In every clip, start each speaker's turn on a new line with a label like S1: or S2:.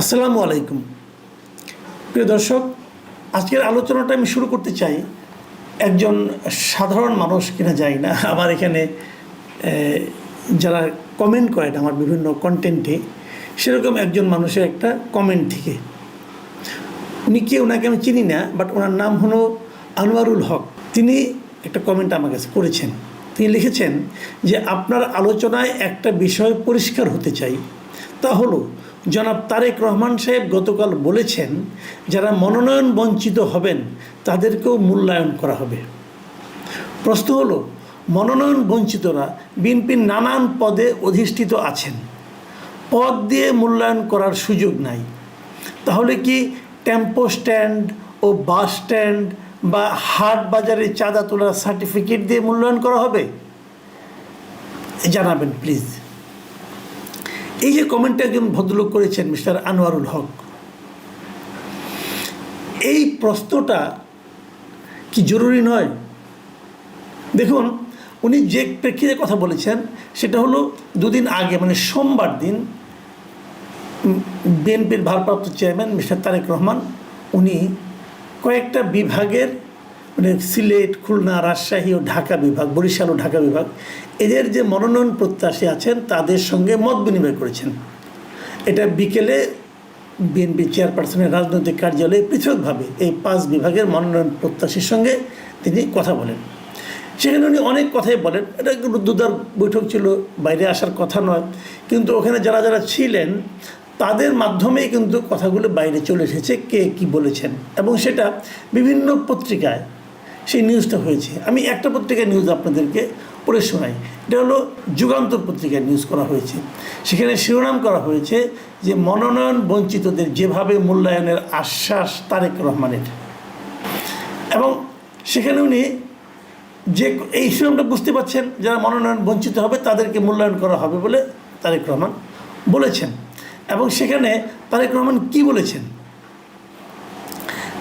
S1: আসসালামু আলাইকুম। প্রিয় দর্শক, আজকের আলোচনাটা আমি শুরু করতে চাই। একজন সাধারণ মানুষ কিনা যাই না। আমার এখানে যারা কমেন্ট করেন আমার বিভিন্ন কন্টেন্টে সেরকম একজন মানুষের একটা কমেন্ট থেকে। উনি কে ওনাকে আমি চিনি না বাট ওনার নাম হলো আনোয়ারুল হক। তিনি একটা কমেন্ট আমার কাছে করেছেন। তিনি লিখেছেন যে, আপনার আলোচনায় একটা বিষয় পরিষ্কার হতে চাই। তা হলো জনাব তারেক রহমান সাহেব গতকাল বলেছেন, যারা মনোনয়ন বঞ্চিত হবেন, তাদেরকেও মূল্যায়ন করা হবে। প্রশ্ন হলো, মনোনয়ন বঞ্চিতরা বিএনপির নানান পদে অধিষ্ঠিত আছেন। পদ দিয়ে মূল্যায়ন করার সুযোগ নাই। তাহলে কি টেম্পো স্ট্যান্ড ও বাস স্ট্যান্ড বা হাট বাজারে চাঁদা তোলার সার্টিফিকেট দিয়ে মূল্যায়ন করা হবে? জানাবেন, প্লিজ। এই যে কমেন্টটা একজন ভদ্রলোক করেছেন মিস্টার আনোয়ারুল হক, এই প্রশ্নটা কি জরুরি নয়? দেখুন, উনি যে প্রেক্ষিতে কথা বলেছেন, সেটা হলো দুদিন আগে মানে সোমবার দিন বিএনপির ভারপ্রাপ্ত চেয়ারম্যান মিস্টার তারেক রহমান, উনি কয়েকটা বিভাগের মানে সিলেট, খুলনা, রাজশাহী ও ঢাকা বিভাগ, বরিশাল ও ঢাকা বিভাগ, এদের যে মনোনয়ন প্রত্যাশী আছেন, তাদের সঙ্গে মত বিনিময় করেছেন। এটা বিকেলে বিএনপি চেয়ারপারসনের রাজনৈতিক কার্যালয়ে পৃথকভাবে এই পাঁচ বিভাগের মনোনয়ন প্রত্যাশীর সঙ্গে তিনি কথা বলেন। সেখানে উনি অনেক কথাই বলেন। এটা দুদার বৈঠক ছিল, বাইরে আসার কথা নয়। কিন্তু ওখানে যারা যারা ছিলেন, তাদের মাধ্যমেই কিন্তু কথাগুলো বাইরে চলে এসেছে, কে কি বলেছেন। এবং সেটা বিভিন্ন পত্রিকায় সেই নিউজটা হয়েছে। আমি একটা পত্রিকায় নিউজ আপনাদেরকে পড়ে শোনাই। এটা হলো যুগান্তর পত্রিকায় নিউজ করা হয়েছে। সেখানে শিরোনাম করা হয়েছে যে মনোনয়ন বঞ্চিতদের যেভাবে মূল্যায়নের আশ্বাস তারেক রহমানের। এবং সেখানে উনি যে এই শিরোনামটা বুঝতে পারছেন, যারা মনোনয়ন বঞ্চিত হবে তাদেরকে মূল্যায়ন করা হবে বলে তারেক রহমান বলেছেন। এবং সেখানে তারেক রহমান কি বলেছেন?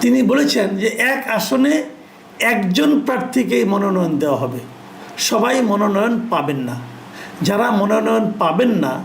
S1: তিনি বলেছেন যে এক আসনে একজন প্রার্থীকেই মনোনয়ন দেওয়া হবে। সবাই মনোনয়ন পাবেন না। যারা মনোনয়ন পাবেন না,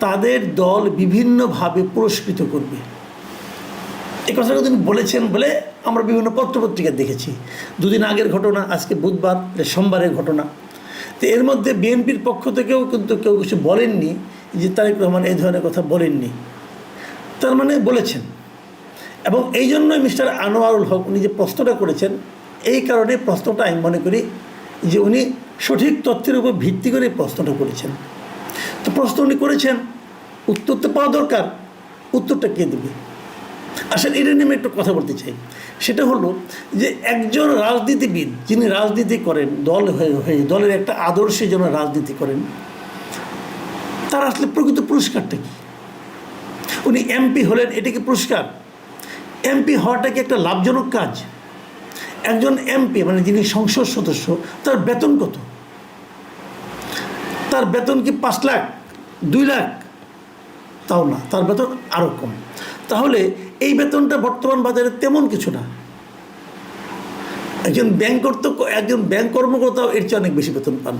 S1: তাদের দল বিভিন্নভাবে পুরস্কৃত করবে। এই কথাটা তিনি বলেছেন বলে আমরা বিভিন্ন পত্রপত্রিকা দেখেছি। দুদিন আগের ঘটনা, আজকে বুধবার সোমবারের ঘটনা। তো এর মধ্যে বিএনপির পক্ষ থেকেও কিন্তু কেউ কিছু বলেননি যে তারেক রহমান এই ধরনের কথা বলেননি। তার মানে বলেছেন। এবং এই জন্যই মিস্টার আনোয়ারুল হক উনি যে প্রশ্নটা করেছেন এই কারণে প্রশ্নটা আমি মনে করি যে উনি সঠিক তথ্যের উপর ভিত্তি করে প্রশ্নটা করেছেন। তো প্রশ্ন উনি করেছেন, উত্তর তো পাওয়া দরকার, উত্তরটা কে দেবে? আসলে এটা নিয়ে আমি একটু কথা বলতে চাই। সেটা হলো যে একজন রাজনীতিবিদ যিনি রাজনীতি করেন, দল হয়ে হয়ে, দলের একটা আদর্শে যেন রাজনীতি করেন, তার আসলে প্রকৃত পুরস্কারটা কি? উনি এমপি হলেন, এটা কি পুরস্কার? এমপি হওয়াটা কি একটা লাভজনক কাজ? একজন এমপি মানে যিনি সংসদ সদস্য, তার বেতন কত? তার বেতন কি পাঁচ লাখ, দুই লাখ? তাও না, তার বেতন আরও কম। তাহলে এই বেতনটা বর্তমান বাজারে তেমন কিছু না। একজন ব্যাংক কর্ত, একজন ব্যাংক কর্মকর্তাও এর চেয়ে অনেক বেশি বেতন পান।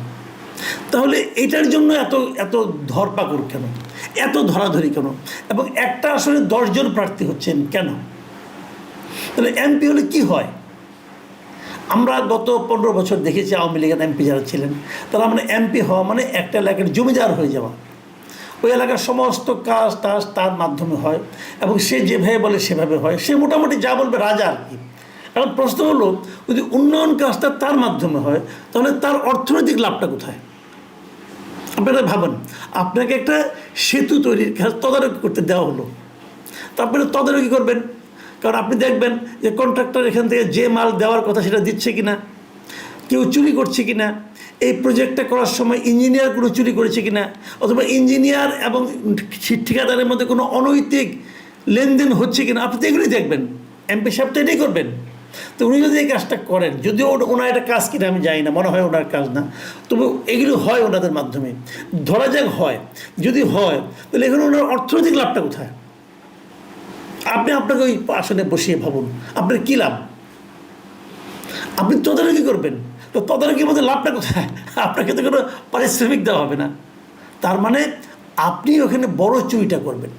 S1: তাহলে এটার জন্য এত এত ধরপাকড় কেন? এত ধরাধরি কেন? এবং একটা আসলে দশজন প্রার্থী হচ্ছেন কেন? তাহলে এমপি হলে কি হয়? আমরা গত পনেরো বছর দেখেছি আওয়ামী লীগের এমপি যারা ছিলেন, তারা মানে এমপি হওয়া মানে একটা এলাকার জমিদার হয়ে যাওয়া। ওই এলাকার সমস্ত কাজ টাজ তার মাধ্যমে হয় এবং সে যেভাবে বলে সেভাবে হয়। সে মোটামুটি যা বলবে রাজা আর কি। এখন প্রশ্ন হলো, যদি উন্নয়ন কাজটা তার মাধ্যমে হয়, তাহলে তার অর্থনৈতিক লাভটা কোথায়? আপনারা ভাবেন, আপনাকে একটা সেতু তৈরির কাজ তদারকি করতে দেওয়া হলো। তারপরে তদারকি করবেন কারণ আপনি দেখবেন যে কন্ট্রাক্টর এখান থেকে যে মাল দেওয়ার কথা সেটা দিচ্ছে কি না কেউ চুরি করছে কি না এই প্রজেক্টটা করার সময় ইঞ্জিনিয়ার কোনো চুরি করেছে কি না অথবা ইঞ্জিনিয়ার এবং ঠিকাদারের মধ্যে কোনো অনৈতিক লেনদেন হচ্ছে কি না আপনি তো এগুলোই দেখবেন। এমপি সাহেব তো এটাই করবেন। তো উনি যদি এই কাজটা করেন, যদিও ওনার এটা কাজ কিনা আমি জানি না, মনে হয় ওনার কাজ না, তবু এগুলো হয় ওনাদের মাধ্যমে। ধরা যাক হয়। যদি হয়, তাহলে এখানে ওনার অর্থনৈতিক লাভটা কোথায়? আপনি আপনাকে ওই আসনে বসিয়ে ভাবুন, আপনার কী লাভ? আপনি তদারকি করবেন, তো তদারকির মধ্যে লাভটা কোথায়? আপনাকে তো কোনো পারিশ্রমিক দেওয়া হবে না। তার মানে আপনি ওখানে বড় চুরিটা করবেন।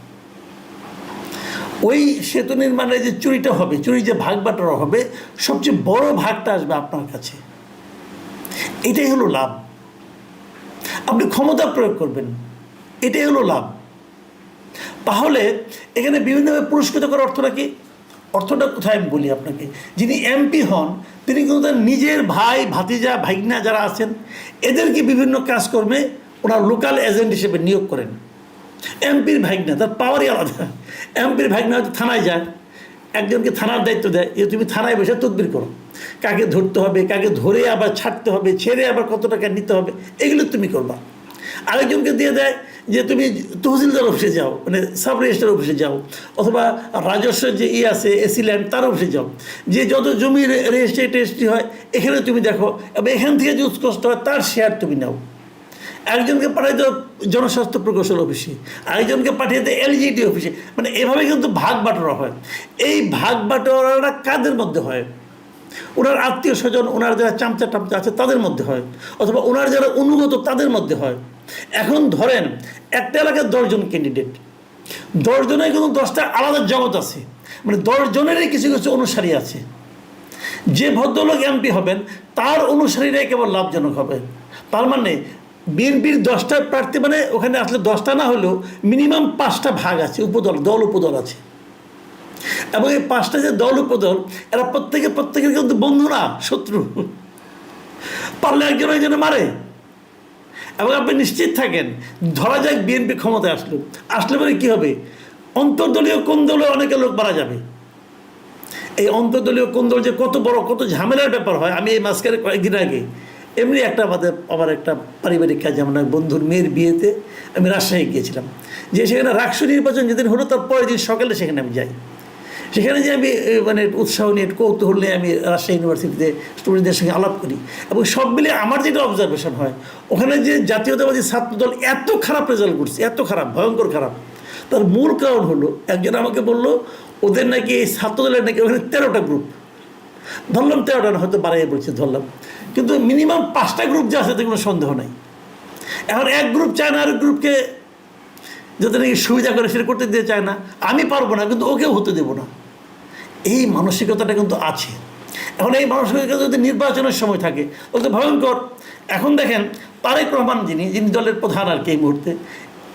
S1: ওই সেতু নির্মাণে যে চুরিটা হবে চুরি যে ভাগ বাটোয়ারা হবে, সবচেয়ে বড় ভাগটা আসবে আপনার কাছে। এটাই হলো লাভ। আপনি ক্ষমতা প্রয়োগ করবেন, এটাই হলো লাভ। তাহলে এখানে বিভিন্নভাবে পুরস্কৃত করার অর্থটা কি অর্থটা কোথায় আমি বলি আপনাকে? যিনি এমপি হন, তিনি কিন্তু তার নিজের ভাই, ভাতিজা ভাইগনা যারা আছেন, এদেরকে বিভিন্ন কাজকর্মে ওনার লোকাল এজেন্ট হিসেবে নিয়োগ করেন। এমপির ভাইগনা তার পাওয়ারই আলাদা। এমপির ভাইগনা হয়তো থানায় যায়, একজনকে থানার দায়িত্ব দেয়, যে তুমি থানায় বসে তদবির করো। কাকে ধরতে হবে, কাকে ধরে আবার ছাড়তে হবে, ছেড়ে আবার কত টাকা নিতে হবে, এগুলো তুমি করবা। আরেকজনকে দিয়ে দেয় যে তুমি তহসিলদার অফিসে যাও মানে সাব রেজিস্টার অফিসে যাও, অথবা রাজস্বের যে ই আছে, এসি ল্যান্ড তার অফিসে যাও। যে যত জমি রেজিস্ট্রি টেস্ট্রি হয়, এখানে তুমি দেখো, এবং এখান থেকে যে উৎকষ্ট হয়, তার শেয়ার তুমি নাও। একজনকে পাঠিয়ে দাও জনস্বাস্থ্য প্রকৌশল অফিসে, আরেকজনকে পাঠিয়ে দেয় এলজিডি অফিসে মানে এভাবে কিন্তু ভাগ বাটোয়ারা হয়। এই ভাগ বাটোয়ারাটা কাদের মধ্যে হয়? ওনার আত্মীয় স্বজন, ওনার যারা চামচা টামচা আছে, তাদের মধ্যে হয়। অথবা ওনার যারা অনুগত, তাদের মধ্যে হয়। এখন ধরেন একটা এলাকার দশজন ক্যান্ডিডেট দশজনের কিন্তু দশটা আলাদা জগৎ আছে। মানে দশজনেরই কিছু কিছু অনুসারী আছে। যে ভদ্রলোক এমপি হবেন, তার অনুসারীরাই কেবল লাভজনক হবে। তার মানে বিএনপির দশটা প্রার্থী মানে ওখানে আসলে দশটা না হলেও মিনিমাম পাঁচটা ভাগ আছে, উপদল, দল, উপদল আছে। এবং এই পাঁচটা যে দল, উপদল, এরা প্রত্যেকে প্রত্যেকের কিন্তু বন্ধু না, শত্রু। পারলে একজন একজনে মারে। এবং আপনি নিশ্চিত থাকেন, ধরা যাক বিএনপি ক্ষমতায় আসলো। আসলে পরে কী হবে? অন্তর্দলীয় কোন দলে অনেকে লোক মারা যাবে? এই অন্তর্দলীয় কোন দল যে কত বড়, কত ঝামেলার ব্যাপার হয়, আমি এই মাঝখানে কয়েকদিন আগে এমনি একটা আমাদের, আমার একটা পারিবারিক কাজে, আমার এক বন্ধুর মেয়ের বিয়েতে আমি রাজশাহী গিয়েছিলাম। যে সেখানে রাষ্ট্র নির্বাচন যেদিন হলো, তার পরের দিন সকালে সেখানে আমি যাই। সেখানে যে আমি মানে উৎসাহ নিয়ে, কৌতূহল নিয়ে আমি রাজশাহী ইউনিভার্সিটিতে স্টুডেন্টদের সঙ্গে আলাপ করি। এবং সব মিলে আমার যেটা অবজারভেশন হয়, ওখানে যে জাতীয়তাবাদী ছাত্রদল এত খারাপ রেজাল্ট করছে, এত খারাপ, ভয়ঙ্কর খারাপ, তার মূল কারণ হলো, একজন আমাকে বলল, ওদের নাকি এই ছাত্রদলের নাকি ওখানে তেরোটা গ্রুপ ধরলাম তেরোটা না, হয়তো বাড়াই বলছি, ধরলাম। কিন্তু মিনিমাম পাঁচটা গ্রুপ যে আছে তাতে কোনো সন্দেহ নাই। এখন এক গ্রুপ চায় না, আরেক গ্রুপকে যাতে নাকি সুবিধা করে সেটা করতে দিতে চায় না। আমি পারব না, কিন্তু ওকেও হতে দেবো না। এই মানসিকতাটা কিন্তু আছে। এখন এই মানসিকতা যদি নির্বাচনের সময় থাকে তো ভয়ঙ্কর। এখন দেখেন, তারেক রহমান যিনি যিনি দলের প্রধান আর কি এই মুহূর্তে,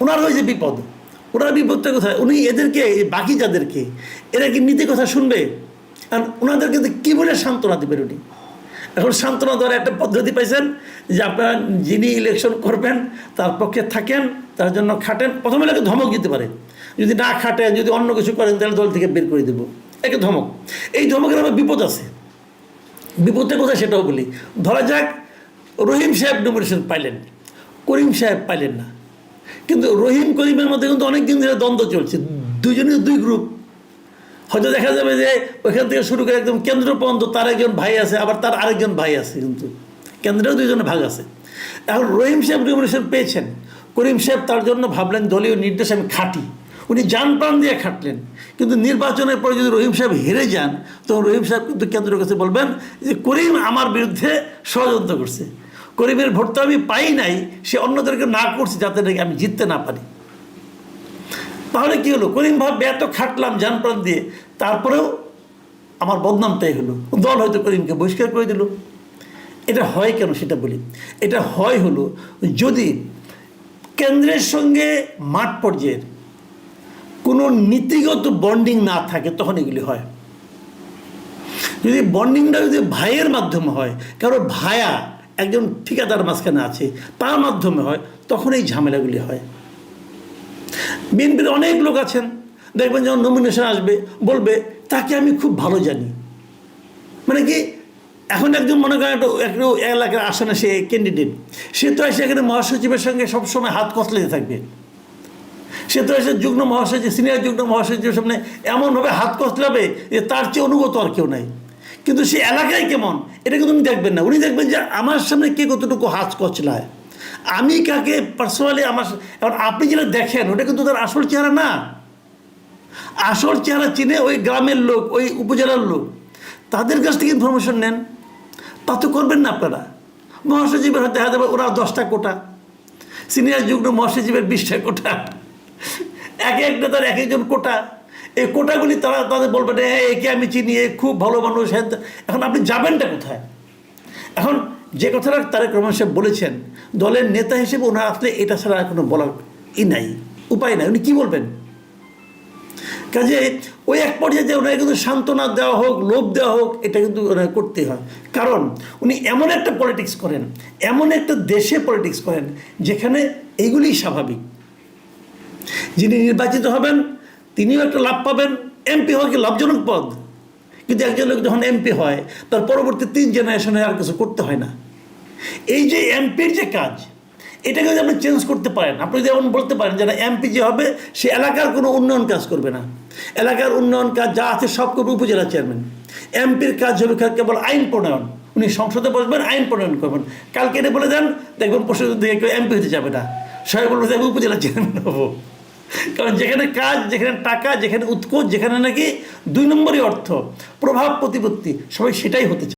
S1: ওনার হয়েছে বিপদ, ওনার বিপদটা কোথায়? উনি এদেরকে বাকি যাদেরকে, এরা কি নীতি কথা শুনবে? কারণ ওনাদেরকে কী বলে সান্ত্বনা দেবেন উনি? এখন সান্ত্বনা দেওয়ার একটা পদ্ধতি পাইছেন যে আপনারা যিনি ইলেকশন করবেন, তার পক্ষে থাকেন, তার জন্য খাটেন। প্রথমে এলাকে ধমক দিতে পারে। যদি না খাটেন, যদি অন্য কিছু করেন, তাহলে দল থেকে বের করে দেবো। একে ধমক। এই ধমকের আবার বিপদ আছে। বিপদটা কোথায় সেটাও বলি। ধরা যাক, রহিম সাহেব নমিনেশন পাইলেন। করিম সাহেব পাইলেন না। কিন্তু রহিম, করিমের মধ্যে কিন্তু অনেক দিন ধরে দ্বন্দ্ব চলছে। দুজনের দুই গ্রুপ হয়তো দেখা যাবে যে ওইখান থেকে শুরু করে একদম কেন্দ্র পর্যন্ত তার একজন ভাই আছে, আবার তার আরেকজন ভাই আছে কিন্তু। কেন্দ্রেও দুইজনের ভাগ আছে। এখন রহিম সাহেব নমিনেশন পেয়েছেন। করিম সাহেব তার জন্য ভাবলেন, দলীয় নির্দেশ আমি খাটি। উনি যান প্রাণ দিয়ে খাটলেন। কিন্তু নির্বাচনের পরে যদি রহিম সাহেব হেরে যান, তখন রহিম সাহেব কিন্তু কেন্দ্রের কাছে বলবেন যে, করিম আমার বিরুদ্ধে ষড়যন্ত্র করছে। করিমের ভোট তো আমি পাই নাই, সে অন্যদেরকে না করছে যাতে নাকি আমি জিততে না পারি। তাহলে কি হলো? করিম ভাববে এত খাটলাম যান প্রাণ দিয়ে, তারপরেও আমার বদনামটাই হলো। দল হয়তো করিমকে বহিষ্কার করে দিল। এটা হয় কেন সেটা বলি। এটা হয় হলো, যদি কেন্দ্রের সঙ্গে মাঠ পর্যায়ের কোনো নীতিগত বন্ডিং না থাকে, তখন এগুলি হয়। যদি বন্ডিংটা যদি ভাইয়ের মাধ্যমে হয়, কারও ভায়া একজন ঠিকাদার মাঝখানে আছে, তার মাধ্যমে হয়, তখন এই ঝামেলাগুলি হয়। বিএনপির অনেক লোক আছেন, দেখবেন যখন নমিনেশন আসবে, বলবে, তাকে আমি খুব ভালো জানি। মানে কি, এখন একজন মনে করেন একটা, একটু এলাকার আসনে সে ক্যান্ডিডেট সে তো এসে এখানে মহাসচিবের সঙ্গে সবসময় হাত কসলাতে থাকবে। সে তো এসে যুগ্ম মহাসচিব সিনিয়র যুগ্ম মহাসচিবের সামনে এমনভাবে হাত কসলাবে যে তার চেয়ে অনুগত আর কেউ নাই। কিন্তু সে এলাকায় কেমন, এটা কিন্তু উনি দেখবেন না। উনি দেখবেন যে আমার সামনে কে কতটুকু হাত কচলায়। আমি কাকে পার্সোনালি আমার এখন আপনি যেটা দেখেন, ওটা কিন্তু তার আসল চেহারা না। আসল চেহারা চিনে ওই গ্রামের লোক, ওই উপজেলার লোক, তাদের কাছ থেকে ইনফরমেশন নেন। তা তো করবেন না আপনারা। মহাসচিবের হয়তো দেখা যাবে ওরা দশটা কোটা। সিনিয়র যুগ্ম মহাসচিবের বিশটা কোটা। এক এক নেতার এক একজন কোটা। এই কোটাগুলি তারা তাদের বলবেন হ্যাঁ একে আমি চিনি খুব ভালো মানুষ হ্যাঁ এখন আপনি যাবেনটা কোথায়? এখন যে কথাটা তারেক রহমান সাহেব বলেছেন, দলের নেতা হিসেবে ওনার আসলে এটা ছাড়া আর কোনো বলার ই নাই, উপায় নাই। উনি কী বলবেন? কাজে ওই এক পর্যায়ে ওনাকে কিন্তু সান্ত্বনা দেওয়া হোক, লোভ দেওয়া হোক, এটা কিন্তু ওনাকে করতেই হয়। কারণ উনি এমন একটা পলিটিক্স করেন, এমন একটা দেশে পলিটিক্স করেন, যেখানে এইগুলিই স্বাভাবিক। যিনি নির্বাচিত হবেন, তিনিও একটা লাভ পাবেন, এমপি হওয়া কি লাভজনক পদ কিন্তু একজন লোক যখন এমপি হয়, তার পরবর্তী তিন জেনারেশনে আর কিছু করতে হয় না। এই যে এমপির যে কাজ, এটাকে যদি আপনি চেঞ্জ করতে পারেন, আপনি যেমন বলতে পারেন যারা এমপি যে হবে, সে এলাকার কোনো উন্নয়ন কাজ করবে না। এলাকার উন্নয়ন কাজ যা আছে সব করবে উপজেলা চেয়ারম্যান এমপির কাজ হবে কেবল আইন প্রণয়ন। উনি সংসদে বসবেন, আইন প্রণয়ন করবেন। কালকে এটা বলে দেন, দেখবেন পরশু দিকে কেউ এমপি হতে যাবে না। সবাই বলবে উপজেলা চেয়ারম্যান হব। কারণ যেখানে কাজ, যেখানে টাকা, যেখানে উৎকোচ যেখানে নাকি দুই নম্বরই অর্থ, প্রভাব প্রতিপত্তি, সবাই সেটাই হতে চায়।